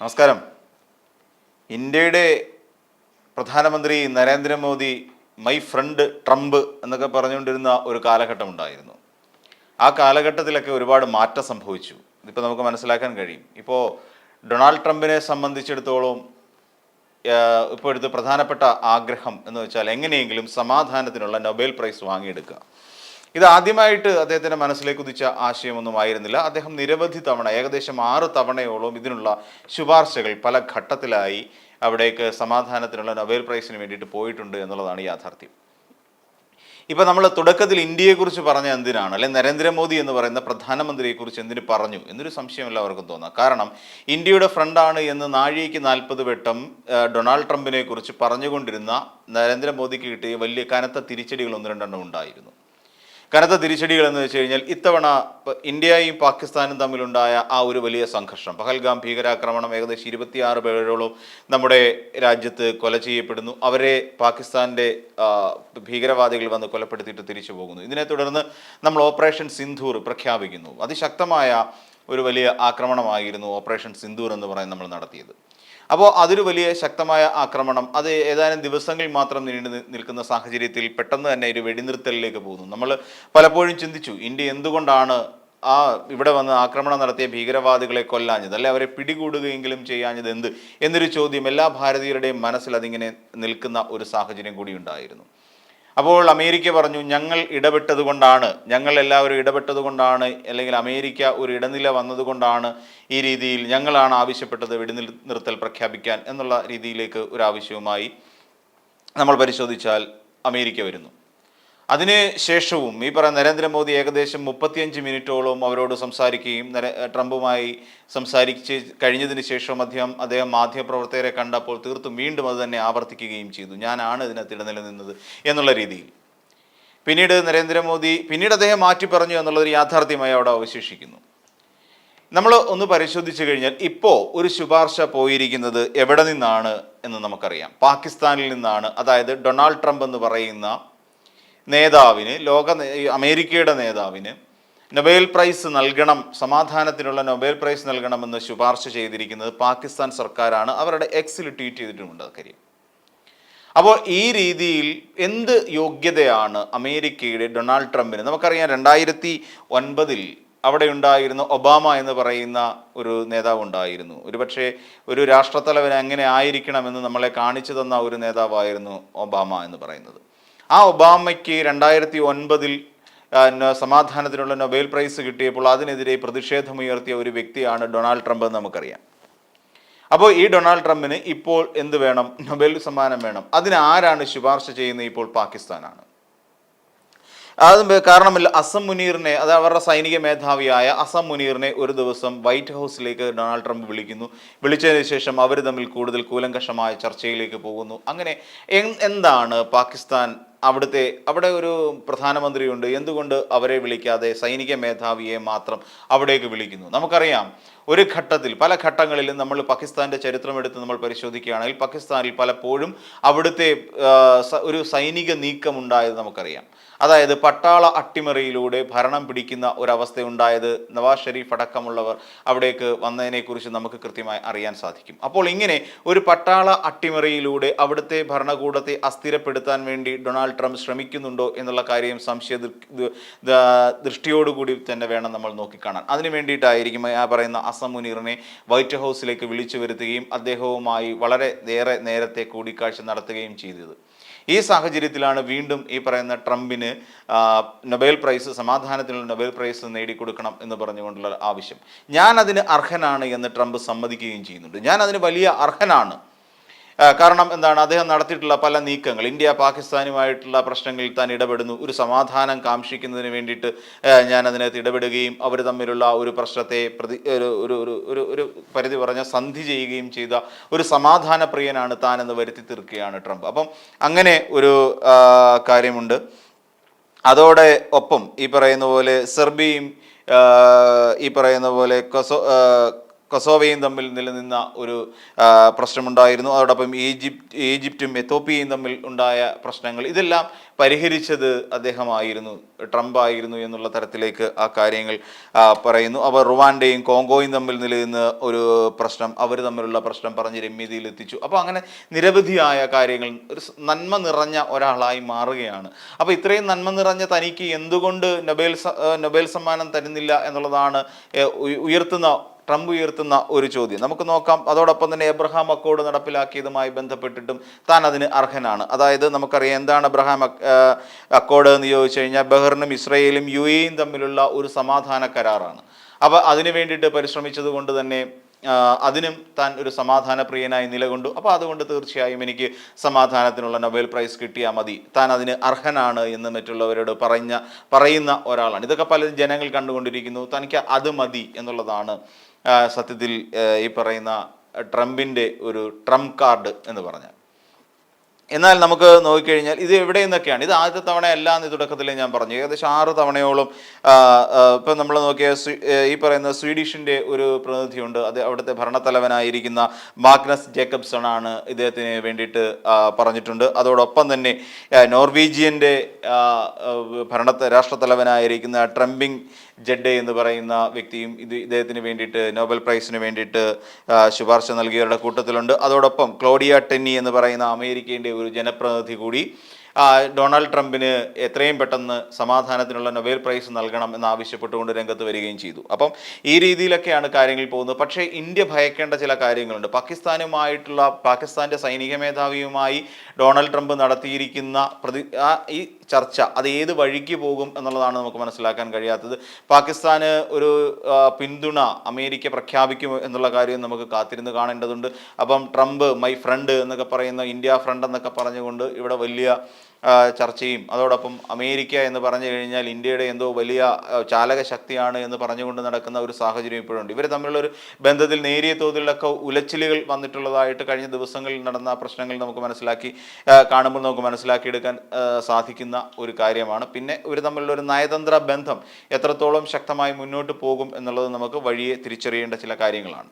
നമസ്കാരം. ഇന്ത്യയുടെ പ്രധാനമന്ത്രി നരേന്ദ്രമോദി മൈ ഫ്രണ്ട് ട്രംപ് എന്നൊക്കെ പറഞ്ഞുകൊണ്ടിരുന്ന ഒരു കാലഘട്ടം ഉണ്ടായിരുന്നു. ആ കാലഘട്ടത്തിലൊക്കെ ഒരുപാട് മാറ്റം സംഭവിച്ചു. ഇതിപ്പോൾ നമുക്ക് മനസ്സിലാക്കാൻ കഴിയും. ഇപ്പോൾ ഡൊണാൾഡ് ട്രംപിനെ സംബന്ധിച്ചിടത്തോളം ഇപ്പോഴത്തെ പ്രധാനപ്പെട്ട ആഗ്രഹം എന്ന് വെച്ചാൽ എങ്ങനെയെങ്കിലും സമാധാനത്തിനുള്ള നൊബേൽ പ്രൈസ് വാങ്ങിയെടുക്കുക. ഇത് ആദ്യമായിട്ട് അദ്ദേഹത്തിന്റെ മനസ്സിലേക്ക് ഉദിച്ച ആശയമൊന്നും ആയിരുന്നില്ല. അദ്ദേഹം നിരവധി തവണ ഏകദേശം ആറ് തവണയോളം ഇതിനുള്ള ശുപാർശകൾ പല ഘട്ടത്തിലായി അവിടേക്ക് സമാധാനത്തിനുള്ള നൊബേൽ പ്രൈസിന് വേണ്ടിയിട്ട് പോയിട്ടുണ്ട് എന്നുള്ളതാണ് യാഥാർത്ഥ്യം. ഇപ്പൊ നമ്മൾ തുടക്കത്തിൽ ഇന്ത്യയെക്കുറിച്ച് പറഞ്ഞ എന്തിനാണ്? അല്ലെ നരേന്ദ്രമോദി എന്ന് പറയുന്ന പ്രധാനമന്ത്രിയെക്കുറിച്ച് എന്തിനു പറഞ്ഞു? എന്നൊരു സംശയം എല്ലാവർക്കും തോന്നാം. കാരണം ഇന്ത്യയുടെ ഫ്രണ്ടാണ് എന്ന് നാഴികയ്ക്ക് നാൽപ്പത് വട്ടം ഡൊണാൾഡ് ട്രംപിനെ കുറിച്ച് പറഞ്ഞുകൊണ്ടിരുന്ന നരേന്ദ്രമോദിക്ക് കിട്ടിയ വലിയ കനത്ത തിരിച്ചടികൾ ഒന്ന് രണ്ടെണ്ണം ഉണ്ടായിരുന്നു. കനത്ത തിരിച്ചടികൾ എന്ന് വെച്ച് കഴിഞ്ഞാൽ ഇത്തവണ ഇന്ത്യയും പാകിസ്ഥാനും തമ്മിലുണ്ടായ ആ ഒരു വലിയ സംഘർഷം. പഹൽഗാം ഭീകരാക്രമണം ഏകദേശം ഇരുപത്തിയാറ് പേരോളം നമ്മുടെ രാജ്യത്ത് കൊല ചെയ്യപ്പെടുന്നു. അവരെ പാകിസ്ഥാന്റെ ഭീകരവാദികൾ വന്ന് കൊലപ്പെടുത്തിയിട്ട് തിരിച്ചു പോകുന്നു. ഇതിനെ തുടർന്ന് നമ്മൾ ഓപ്പറേഷൻ സിന്ധൂർ പ്രഖ്യാപിക്കുന്നു. അതിശക്തമായ ഒരു വലിയ ആക്രമണമായിരുന്നു ഓപ്പറേഷൻ സിന്ദൂർ എന്ന് പറയുന്നത് നമ്മൾ നടത്തിയത്. അപ്പോൾ അതൊരു വലിയ ശക്തമായ ആക്രമണം. അത് ഏതാനും ദിവസങ്ങൾ മാത്രം നീണ്ടു നിൽക്കുന്ന സാഹചര്യത്തിൽ പെട്ടെന്ന് തന്നെ ഒരു വെടിനിർത്തലിലേക്ക് പോകുന്നു. നമ്മൾ പലപ്പോഴും ചിന്തിച്ചു ഇന്ത്യ എന്തുകൊണ്ടാണ് ആ ഇവിടെ വന്ന് ആക്രമണം നടത്തിയ ഭീകരവാദികളെ കൊല്ലാഞ്ഞത്? അല്ലെ അവരെ പിടികൂടുകയെങ്കിലും ചെയ്യാഞ്ഞത് എന്ത്? എന്നൊരു ചോദ്യം എല്ലാ ഭാരതീയരുടെയും മനസ്സിൽ അതിങ്ങനെ നിൽക്കുന്ന ഒരു സാഹചര്യം കൂടി ഉണ്ടായിരുന്നു. അപ്പോൾ അമേരിക്ക പറഞ്ഞു ഞങ്ങൾ ഇടപെട്ടത് കൊണ്ടാണ് ഞങ്ങൾ എല്ലാവരും ഇടപെട്ടത് കൊണ്ടാണ് അല്ലെങ്കിൽ അമേരിക്ക ഒരു ഇടനില വന്നതുകൊണ്ടാണ് ഈ രീതിയിൽ ഞങ്ങളാണ് ആവശ്യപ്പെട്ടത് വെടിനിൽ നിർത്തൽ പ്രഖ്യാപിക്കാൻ എന്നുള്ള രീതിയിലേക്ക് ഒരു ആവശ്യവുമായി നമ്മൾ പരിശോധിച്ചാൽ അമേരിക്ക വരുന്നു. അതിന് ശേഷവും ഈ പറയുന്ന നരേന്ദ്രമോദി ഏകദേശം മുപ്പത്തിയഞ്ച് മിനിറ്റോളം അവരോട് സംസാരിക്കുകയും ട്രംപുമായി സംസാരിച്ച് കഴിഞ്ഞതിന് ശേഷം അദ്ദേഹം അദ്ദേഹം മാധ്യമപ്രവർത്തകരെ കണ്ടപ്പോൾ തീർത്തും വീണ്ടും അത് തന്നെ ആവർത്തിക്കുകയും ചെയ്തു. ഞാനാണ് ഇതിനകത്ത് ഇടനിലനിന്നത് എന്നുള്ള രീതിയിൽ. പിന്നീട് നരേന്ദ്രമോദി പിന്നീട് അദ്ദേഹം മാറ്റി പറഞ്ഞു എന്നുള്ളൊരു യാഥാർത്ഥ്യമായി അവിടെ അവശേഷിക്കുന്നു. നമ്മൾ ഒന്ന് പരിശോധിച്ചു കഴിഞ്ഞാൽ ഇപ്പോൾ ഒരു ശുപാർശ പോയിരിക്കുന്നത് എവിടെ നിന്നാണ് എന്ന് നമുക്കറിയാം. പാകിസ്ഥാനിൽ നിന്നാണ്. അതായത് ഡൊണാൾഡ് ട്രംപ് എന്ന് പറയുന്ന നേതാവിന് ലോക അമേരിക്കയുടെ നേതാവിന് നൊബേൽ പ്രൈസ് നൽകണം സമാധാനത്തിനുള്ള നൊബേൽ പ്രൈസ് നൽകണമെന്ന് ശുപാർശ ചെയ്തിരിക്കുന്നത് പാകിസ്ഥാൻ സർക്കാരാണ്. അവരുടെ എക്സിൽ ട്വീറ്റ് ചെയ്തിട്ടുമുണ്ട് കാര്യം. അപ്പോൾ ഈ രീതിയിൽ എന്ത് യോഗ്യതയാണ് അമേരിക്കയുടെ ഡൊണാൾഡ് ട്രംപിന്? നമുക്കറിയാം രണ്ടായിരത്തി ഒൻപതിൽ അവിടെ ഉണ്ടായിരുന്ന ഒബാമ എന്ന് പറയുന്ന ഒരു നേതാവ് ഉണ്ടായിരുന്നു. ഒരുപക്ഷെ ഒരു രാഷ്ട്രത്തലവൻ എങ്ങനെ ആയിരിക്കണമെന്ന് നമ്മളെ കാണിച്ചു തന്ന ഒരു നേതാവായിരുന്നു ഒബാമ എന്ന് പറയുന്നത്. ആ ഒബാമയ്ക്ക് രണ്ടായിരത്തി ഒൻപതിൽ സമാധാനത്തിനുള്ള നൊബേൽ പ്രൈസ് കിട്ടിയപ്പോൾ അതിനെതിരെ പ്രതിഷേധമുയർത്തിയ ഒരു വ്യക്തിയാണ് ഡൊണാൾഡ് ട്രംപ് എന്ന് നമുക്കറിയാം. അപ്പോൾ ഈ ഡൊണാൾഡ് ട്രംപിന് ഇപ്പോൾ എന്ത് വേണം? നൊബേൽ സമ്മാനം വേണം. അതിന് ആരാണ് ശുപാർശ ചെയ്യുന്നത് ഇപ്പോൾ പാകിസ്ഥാനാണ്? അത് കാരണമില്ല. അസം മുനീറിനെ അത് അവരുടെ സൈനിക മേധാവിയായ അസം മുനീറിനെ ഒരു ദിവസം വൈറ്റ് ഹൗസിലേക്ക് ഡൊണാൾഡ് ട്രംപ് വിളിക്കുന്നു. വിളിച്ചതിന് ശേഷം അവർ തമ്മിൽ കൂടുതൽ കൂലങ്കഷമായ ചർച്ചയിലേക്ക് പോകുന്നു. അങ്ങനെ എന്താണ് പാകിസ്ഥാൻ അവിടുത്തെ അവിടെ ഒരു പ്രധാനമന്ത്രിയുണ്ട്. എന്തുകൊണ്ട് അവരെ വിളിക്കാതെ സൈനിക മേധാവിയെ മാത്രം അവിടേക്ക് വിളിക്കുന്നു? നമുക്കറിയാം ഒരു ഘട്ടത്തിൽ പല ഘട്ടങ്ങളിലും നമ്മൾ പാകിസ്ഥാന്റെ ചരിത്രം എടുത്ത് നമ്മൾ പരിശോധിക്കുകയാണെങ്കിൽ പാകിസ്ഥാനിൽ പലപ്പോഴും അവിടുത്തെ ഒരു സൈനിക നീക്കം ഉണ്ടായത് നമുക്കറിയാം. അതായത് പട്ടാള അട്ടിമറിയിലൂടെ ഭരണം പിടിക്കുന്ന ഒരവസ്ഥ ഉണ്ടായത് നവാസ് ഷെരീഫ് അടക്കമുള്ളവർ അവിടേക്ക് വന്നതിനെക്കുറിച്ച് നമുക്ക് കൃത്യമായി അറിയാൻ സാധിക്കും. അപ്പോൾ ഇങ്ങനെ ഒരു പട്ടാള അട്ടിമറിയിലൂടെ അവിടുത്തെ ഭരണകൂടത്തെ അസ്ഥിരപ്പെടുത്താൻ വേണ്ടി ഡൊണാൾഡ് ട്രംപ് ശ്രമിക്കുന്നുണ്ടോ എന്നുള്ള കാര്യം സംശയ ദൃഷ്ടിയോടുകൂടി തന്നെ വേണം നമ്മൾ നോക്കിക്കാണാൻ. അതിന് വേണ്ടിയിട്ടായിരിക്കും ആ പറയുന്ന അസം മുനീറിനെ വൈറ്റ് ഹൗസിലേക്ക് വിളിച്ചു വരുത്തുകയും അദ്ദേഹവുമായി വളരെ ഏറെ നേരത്തെ കൂടിക്കാഴ്ച നടത്തുകയും ചെയ്തത്. ഈ സാഹചര്യത്തിലാണ് വീണ്ടും ഈ പറയുന്ന ട്രംപിന് നൊബേൽ പ്രൈസ് സമാധാനത്തിനുള്ള നൊബേൽ പ്രൈസ് നേടിക്കൊടുക്കണം എന്ന് പറഞ്ഞുകൊണ്ടുള്ള ആവശ്യം. ഞാൻ അതിന് അർഹനാണ് എന്ന് ട്രംപ് സമ്മതിക്കുകയും ചെയ്യുന്നുണ്ട്. ഞാൻ അതിന് വലിയ അർഹനാണ്. കാരണം എന്താണ്? അദ്ദേഹം നടത്തിയിട്ടുള്ള പല നീക്കങ്ങൾ. ഇന്ത്യ പാകിസ്ഥാനുമായിട്ടുള്ള പ്രശ്നങ്ങളിൽ താൻ ഇടപെടുന്നു. ഒരു സമാധാനം കാക്ഷിക്കുന്നതിന് വേണ്ടിയിട്ട് ഞാൻ അതിനകത്ത് ഇടപെടുകയും അവർ തമ്മിലുള്ള ഒരു പ്രശ്നത്തെ പ്രതി ഒരു ഒരു ഒരു ഒരു പരിധി പറഞ്ഞ സന്ധി ചെയ്യുകയും ചെയ്ത ഒരു സമാധാന പ്രിയനാണ് താൻ എന്ന് വരുത്തി തീർക്കുകയാണ് ട്രംപ്. അപ്പം അങ്ങനെ ഒരു കാര്യമുണ്ട്. അതോടെ ഒപ്പം ഈ പറയുന്ന പോലെ സെർബിയും ഈ പറയുന്ന പോലെ കൊസോ കൊസോവയും തമ്മിൽ നിലനിന്ന ഒരു പ്രശ്നമുണ്ടായിരുന്നു. അതോടൊപ്പം ഈജിപ്റ്റ് ഈജിപ്റ്റും എത്തോപ്പിയയും തമ്മിൽ ഉണ്ടായ പ്രശ്നങ്ങൾ. ഇതെല്ലാം പരിഹരിച്ചത് അദ്ദേഹമായിരുന്നു. ട്രംപ് ആയിരുന്നു എന്നുള്ള തരത്തിലേക്ക് ആ കാര്യങ്ങൾ പറയുന്നു. അവർ റുവാൻഡയും കോങ്കോയും തമ്മിൽ നിലനിന്ന ഒരു പ്രശ്നം അവർ തമ്മിലുള്ള പ്രശ്നം പറഞ്ഞ് രമ്യതയിൽ എത്തിച്ചു. അപ്പോൾ അങ്ങനെ നിരവധിയായ കാര്യങ്ങൾ ഒരു നന്മ നിറഞ്ഞ ഒരാളായി മാറുകയാണ്. അപ്പോൾ ഇത്രയും നന്മ നിറഞ്ഞ തനിക്ക് എന്തുകൊണ്ട് നൊബേൽ നൊബേൽ സമ്മാനം തരുന്നില്ല എന്നുള്ളതാണ് ഉയർത്തുന്ന ട്രംപ് ഉയർത്തുന്ന ഒരു ചോദ്യം. നമുക്ക് നോക്കാം. അതോടൊപ്പം തന്നെ എബ്രഹാം അക്കോഡ് നടപ്പിലാക്കിയതുമായി ബന്ധപ്പെട്ടിട്ടും താൻ അതിന് അർഹനാണ്. അതായത് നമുക്കറിയാം എന്താണ് എബ്രഹാം അക്- അക്കോഡ് എന്ന് ചോദിച്ചു കഴിഞ്ഞാൽ ബഹ്റിനും ഇസ്രയേലും യു എയും തമ്മിലുള്ള ഒരു സമാധാന കരാറാണ്. അപ്പോൾ അതിനു വേണ്ടിയിട്ട് പരിശ്രമിച്ചത് കൊണ്ട് തന്നെ അതിനും താൻ ഒരു സമാധാന പ്രിയനായി നിലകൊണ്ടു. അപ്പോൾ അതുകൊണ്ട് തീർച്ചയായും എനിക്ക് സമാധാനത്തിനുള്ള നൊബേൽ പ്രൈസ് കിട്ടിയാൽ മതി. താൻ അതിന് അർഹനാണ് എന്ന് മറ്റുള്ളവരോട് പറഞ്ഞ പറയുന്ന ഒരാളാണ്. ഇതൊക്കെ പല ജനങ്ങൾ കണ്ടുകൊണ്ടിരിക്കുന്നു. തനിക്ക് അത് മതി എന്നുള്ളതാണ് സത്യത്തിൽ ഈ പറയുന്ന ട്രംപിന്റെ ഒരു ട്രംപ് കാർഡ് എന്ന് പറഞ്ഞാൽ. എന്നാൽ നമുക്ക് നോക്കിക്കഴിഞ്ഞാൽ ഇത് എവിടെ നിന്നൊക്കെയാണ്? ഇത് ആദ്യത്തെ തവണയല്ല എന്ന് തുടക്കത്തിൽ ഞാൻ പറഞ്ഞു. ഏകദേശം ആറ് തവണയോളം ഇപ്പം നമ്മൾ നോക്കിയ ഈ പറയുന്ന സ്വീഡിഷിന്റെ ഒരു പ്രതിനിധിയുണ്ട്. അത് അവിടുത്തെ ഭരണത്തലവനായിരിക്കുന്ന മാഗ്നസ് ജേക്കബ്സൺ ആണ് ഇദ്ദേഹത്തിന് വേണ്ടിയിട്ട് പറഞ്ഞിട്ടുണ്ട്. അതോടൊപ്പം തന്നെ നോർവീജിയന്റെ ഭരണ രാഷ്ട്രത്തലവനായിരിക്കുന്ന ട്രംപിംഗ് ജഡ്ഡെ എന്ന് പറയുന്ന വ്യക്തിയും ഇത് ഇദ്ദേഹത്തിന് വേണ്ടിയിട്ട് നോബൽ പ്രൈസിന് വേണ്ടിയിട്ട് ശുപാർശ നൽകിയവരുടെ കൂട്ടത്തിലുണ്ട്. അതോടൊപ്പം ക്ലോഡിയ ടെന്നി എന്ന് പറയുന്ന അമേരിക്കയുടെ ഒരു ജനപ്രതിനിധി കൂടി ഡൊണാൾഡ് ട്രംപിന് എത്രയും പെട്ടെന്ന് സമാധാനത്തിനുള്ള നൊബേൽ പ്രൈസ് നൽകണം എന്നാവശ്യപ്പെട്ടുകൊണ്ട് രംഗത്ത് വരികയും ചെയ്തു. അപ്പം ഈ രീതിയിലൊക്കെയാണ് കാര്യങ്ങൾ പോകുന്നത്. പക്ഷേ ഇന്ത്യ ഭയക്കേണ്ട ചില കാര്യങ്ങളുണ്ട്. പാകിസ്ഥാനുമായിട്ടുള്ള പാകിസ്ഥാന്റെ സൈനിക മേധാവിയുമായി ഡൊണാൾഡ് ട്രംപ് നടത്തിയിരിക്കുന്ന പ്രതി ഈ ചർച്ച അത് ഏത് വഴിക്ക് പോകും എന്നുള്ളതാണ് നമുക്ക് മനസ്സിലാക്കാൻ കഴിയാത്തത്. പാകിസ്ഥാന് ഒരു പിന്തുണ അമേരിക്ക പ്രഖ്യാപിക്കും എന്നുള്ള കാര്യം നമുക്ക് കാത്തിരുന്ന് കാണേണ്ടതുണ്ട്. അപ്പം ട്രംപ് മൈ ഫ്രണ്ട് എന്നൊക്കെ പറയുന്ന ഇന്ത്യ ഫ്രണ്ട് എന്നൊക്കെ പറഞ്ഞുകൊണ്ട് ഇവിടെ വലിയ ചർച്ചയും. അതോടൊപ്പം അമേരിക്ക എന്ന് പറഞ്ഞു കഴിഞ്ഞാൽ ഇന്ത്യയുടെ എന്തോ വലിയ ചാലക ശക്തിയാണ് എന്ന് പറഞ്ഞുകൊണ്ട് നടക്കുന്ന ഒരു സാഹചര്യം ഇപ്പോഴുണ്ട്. ഇവർ തമ്മിലുള്ള ഒരു ബന്ധത്തിൽ നേരിയ തോതിലൊക്കെ ഉലച്ചിലുകൾ വന്നിട്ടുള്ളതായിട്ട് കഴിഞ്ഞ ദിവസങ്ങളിൽ നടന്ന പ്രശ്നങ്ങൾ നമുക്ക് മനസ്സിലാക്കി കാണുമ്പോൾ നമുക്ക് മനസ്സിലാക്കിയെടുക്കാൻ സാധിക്കുന്ന ഒരു കാര്യമാണ്. പിന്നെ ഇവർ തമ്മിലുള്ള ഒരു നയതന്ത്ര ബന്ധം എത്രത്തോളം ശക്തമായി മുന്നോട്ട് പോകും എന്നുള്ളത് നമുക്ക് വഴിയെ തിരിച്ചറിയേണ്ട ചില കാര്യങ്ങളാണ്.